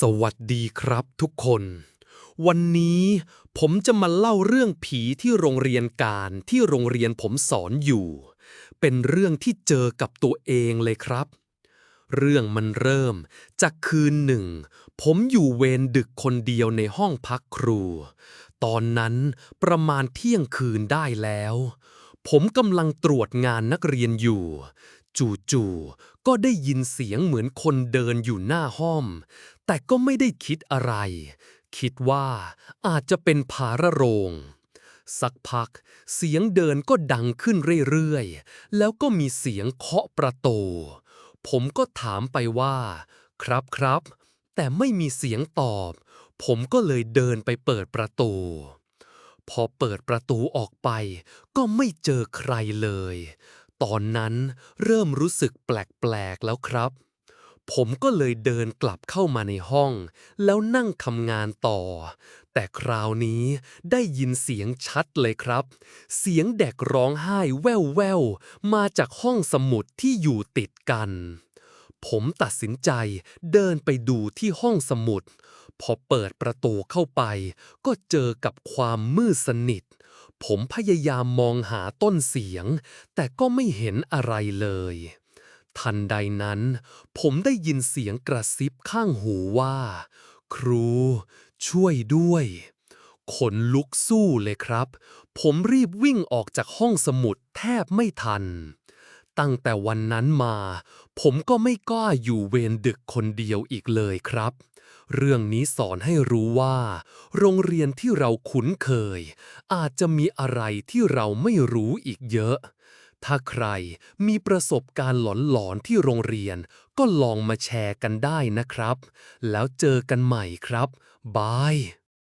สวัสดีครับทุกคน วันนี้ผมจะมาเล่าเรื่องผีที่โรงเรียนการที่โรงเรียนผมสอนอยู่ เป็นเรื่องที่เจอกับตัวเองเลยครับ เรื่องมันเริ่มจากคืนหนึ่ง ผมอยู่เวรดึกคนเดียวในห้องพักครู ตอนนั้นประมาณเที่ยงคืนได้แล้ว ผมกำลังตรวจงานนักเรียนอยู่ จู่ๆก็ได้ยินเสียงเหมือนคนเดินอยู่หน้าห้อง แต่ก็ไม่ได้คิดอะไร คิดว่าอาจจะเป็นผาระโรง สักพัก เสียงเดินก็ดังขึ้นเรื่อยๆ แล้วก็มีเสียงเคาะประตู ผมก็ถามไปว่า ครับครับ แต่ไม่มีเสียงตอบ ผมก็เลยเดินไปเปิดประตู พอเปิดประตูออกไป ก็ไม่เจอใครเลย ตอนนั้นเริ่มรู้สึกแปลกๆแล้วครับ ผมก็เลยเดินกลับเข้ามาในห้อง แล้วนั่งทำงานต่อ แต่คราวนี้ได้ยินเสียงชัดเลยครับ เสียงเด็กร้องไห้แว่วๆมาจากห้องสมุดที่อยู่ติดกัน ผมตัดสินใจเดินไปดูที่ห้องสมุด พอเปิดประตูเข้าไป ก็เจอกับความมืดสนิท ผมพยายามมองหาต้นเสียง แต่ก็ไม่เห็นอะไรเลย ทันใดนั้น ผมได้ยินเสียงกระซิบข้างหูว่า ครู ช่วยด้วย ขนลุกสู้เลยครับ ผมรีบวิ่งออกจากห้องสมุดแทบไม่ทัน ตั้งแต่วันนั้นมา ผมก็ไม่กล้าอยู่เวรดึกคนเดียวอีกเลยครับ เรื่องนี้สอนให้รู้ว่า โรงเรียนที่เราคุ้นเคย อาจจะมีอะไรที่เราไม่รู้อีกเยอะ ถ้าใครมีประสบการณ์หลอนๆที่โรงเรียน ก็ลองมาแชร์กันได้นะครับ แล้วเจอกันใหม่ครับ บาย